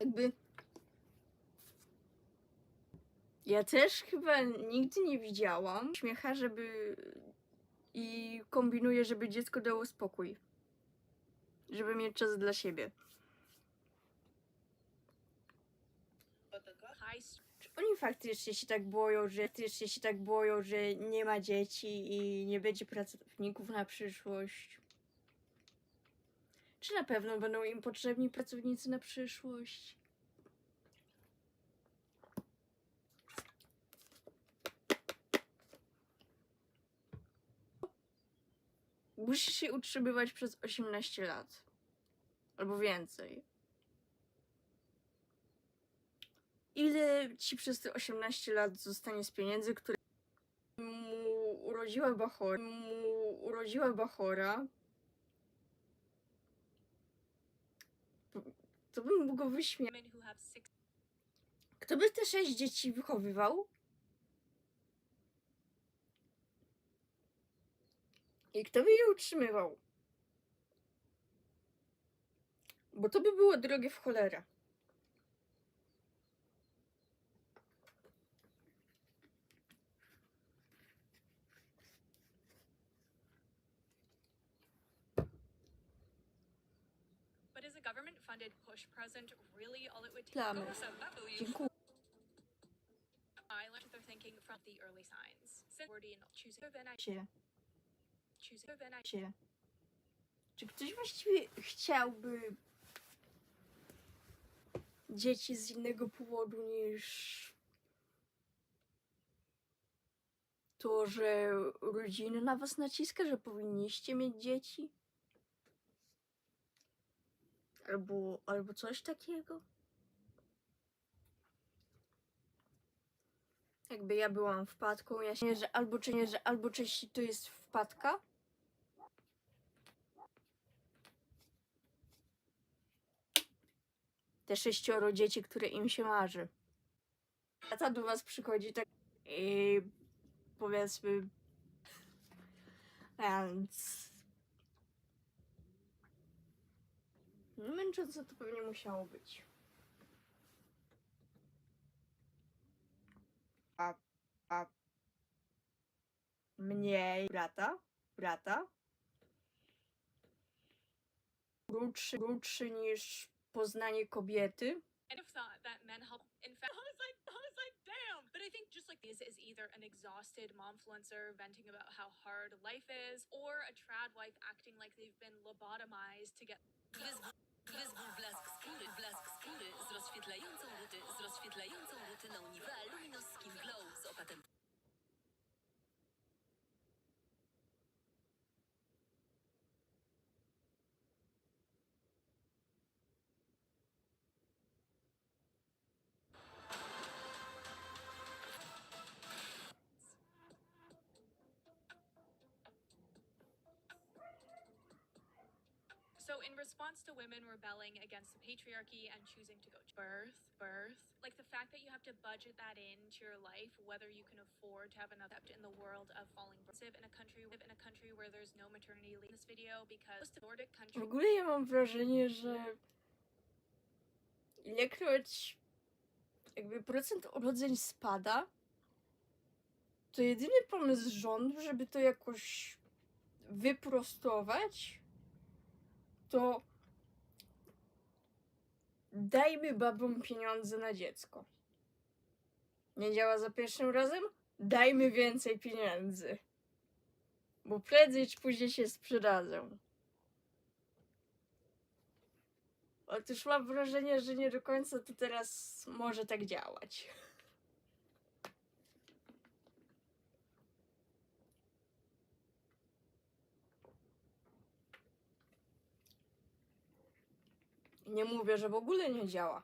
jakby. Ja też chyba nigdy nie widziałam śmiecha, żeby. I kombinuję, żeby dziecko dało spokój. Żeby mieć czas dla siebie. Czy oni faktycznie się tak boją, że faktycznie się tak boją, że nie ma dzieci i nie będzie pracowników na przyszłość? Czy na pewno będą im potrzebni pracownicy na przyszłość? Musisz się utrzymywać przez 18 lat. Albo więcej. Ile ci przez te 18 lat zostanie z pieniędzy, które mu urodziła Bachora? Mu urodziła Bachora? To bym mógł go wyśmiać. Kto by te sześć dzieci wychowywał? I kto by je utrzymywał? Bo to by było drogie w cholerę. Government funded push present really all it would take Plamy. Dziękuję. I learned their thinking from the early signs. Choosing Się, się. Czy ktoś właściwie chciałby dzieci z innego powodu niż to, że rodzina na was naciska, że powinniście mieć dzieci? Albo, albo coś takiego? Jakby ja byłam wpadką, ja się nie, że albo czy nie, że albo czyś to jest wpadka. Te sześcioro dzieci, które im się marzy. Tata do was przychodzi tak i powiedzmy więc męczące to pewnie musiało być. A, a mniej brata, brata krótszy, krótszy niż poznanie kobiety. kind of thought that men help in fact I was like I was like damn but I think just like this is either an exhausted momfluencer venting about how hard life is or a trad wife acting like they've been lobotomized to get Wyzwól blask skóry, blask skóry z rozświetlającą ruty, z rozświetlającą rutyną Nivea Luminous Skin Glow z opatentem. So, in response to women rebelling against the patriarchy and choosing to go to birth, birth, like the fact that you have to budget that into your life, whether you can afford to have another step in the world of falling live in a country in a country where there's no maternity leave. This video because the Nordic W country ogóle mam wrażenie, że ilekroć jakby procent urodzeń spada, to jedyny pomysł rządu, żeby to jakoś wyprostować, to dajmy babom pieniądze na dziecko. Nie działa za pierwszym razem? Dajmy więcej pieniędzy. Bo prędzej czy później się sprzedadzą. Otóż mam wrażenie, że nie do końca to teraz może tak działać. Nie mówię, że w ogóle nie działa.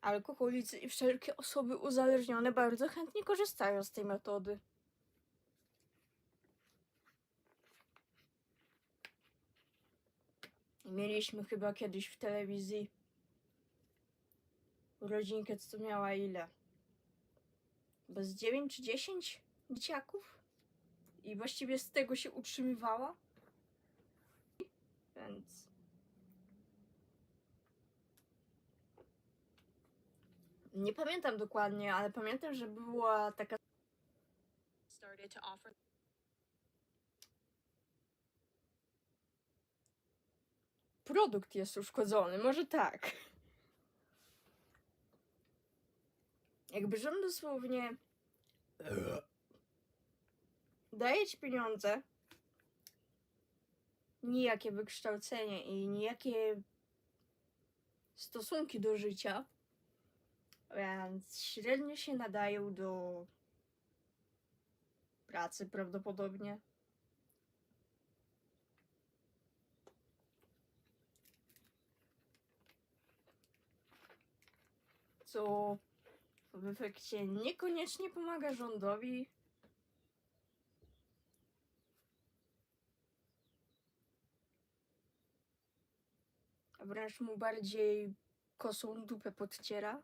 Alkoholicy i wszelkie osoby uzależnione bardzo chętnie korzystają z tej metody. Mieliśmy chyba kiedyś w telewizji rodzinkę, co miała ile? Bez 9 czy 10 dzieciaków? I właściwie z tego się utrzymywała? pieniądz. Nie pamiętam dokładnie, ale pamiętam, że była taka produkt jest uszkodzony, może tak. Jakby rząd dosłownie daje ci pieniądze, nijakie wykształcenie i nijakie stosunki do życia, więc średnio się nadają do pracy prawdopodobnie. Co w efekcie niekoniecznie pomaga rządowi. A Wręcz mu bardziej kosą dupę podciera.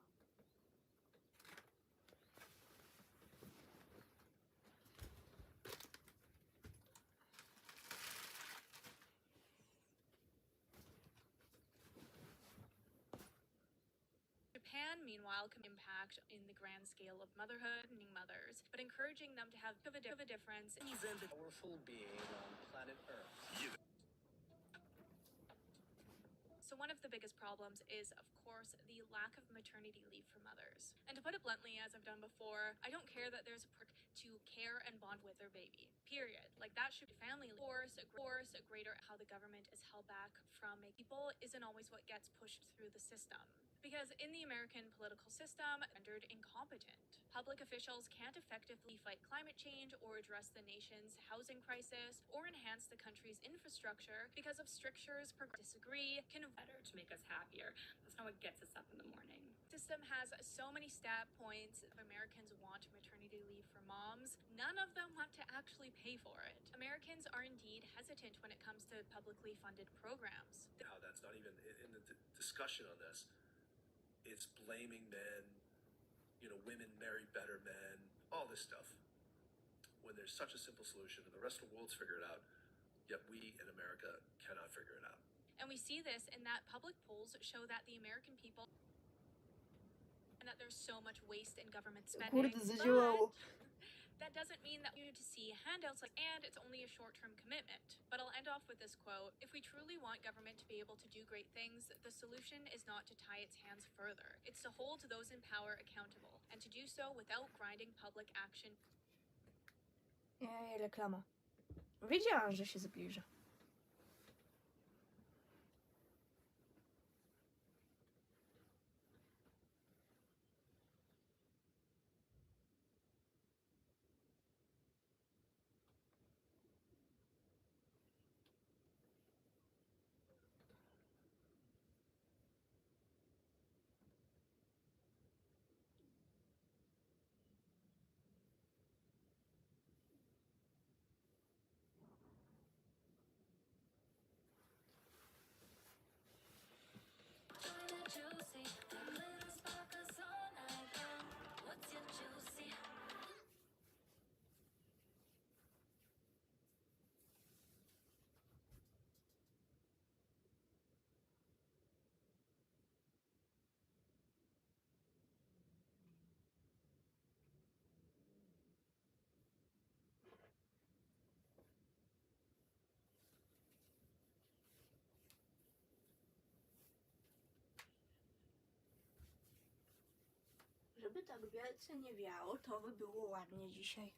Japan, meanwhile, can impact in the grand scale of motherhood and mothers, but encouraging them to have a, di- of a difference Ni zęby powerful being on planet Earth. So, one of the biggest problems is, of course, the lack of maternity leave for mothers. And to put it bluntly, as I've done before, I don't care that there's a perk to care and bond with their baby. Period. Like, that should be family. Of course, a, course, a greater how the government is held back from making people isn't always what gets pushed through the system. Because in the American political system, rendered incompetent. Public officials can't effectively fight climate change or address the nation's housing crisis or enhance the country's infrastructure because of strictures disagree can better to make us happier. That's not what gets us up in the morning. system has so many stat points Americans want maternity leave for moms. None of them want to actually pay for it. Americans are indeed hesitant when it comes to publicly funded programs. how that's not even in the discussion on this. It's blaming men, you know, women marry better men, all this stuff. When there's such a simple solution and the rest of the world's figured it out, yet we in America cannot figure it out. And we see this in that public polls show that the American people and that there's so much waste in government spending. But that doesn't mean that we need to see handouts like and it's only a short-term commitment. But I'll end off with this quote. If we truly want government to be able to do great things, the solution is not to tie its hands further. It's to hold those in power accountable and to do so without grinding public action Ej, reklama. Wiedziałam, że się zbliża. see. Wielce nie wiało, to by było ładnie dzisiaj.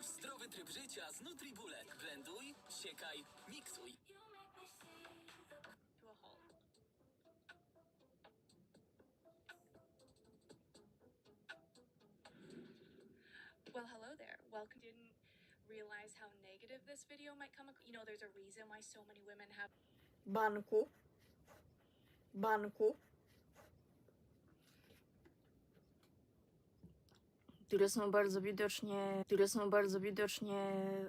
Włącz zdrowy tryb życia z NutriBullet. Blenduj, siekaj, miksuj. to a halt. Well, hello there. Welcome. Didn't realize how negative this video might come. You know, there's a reason why so many women have Banku. Banku. Które są bardzo widocznie, które są bardzo widocznie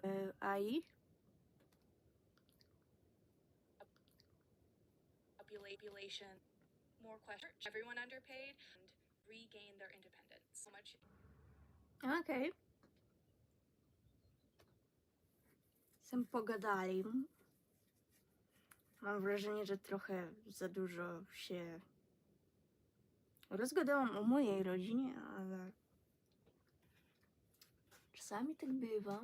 e, AI. population more questions. Everyone underpaid and regain their independence. So much Okej. Sam pogadali. Mam wrażenie, że trochę za dużo się rozgadałam o mojej rodzinie, ale Самі так бива.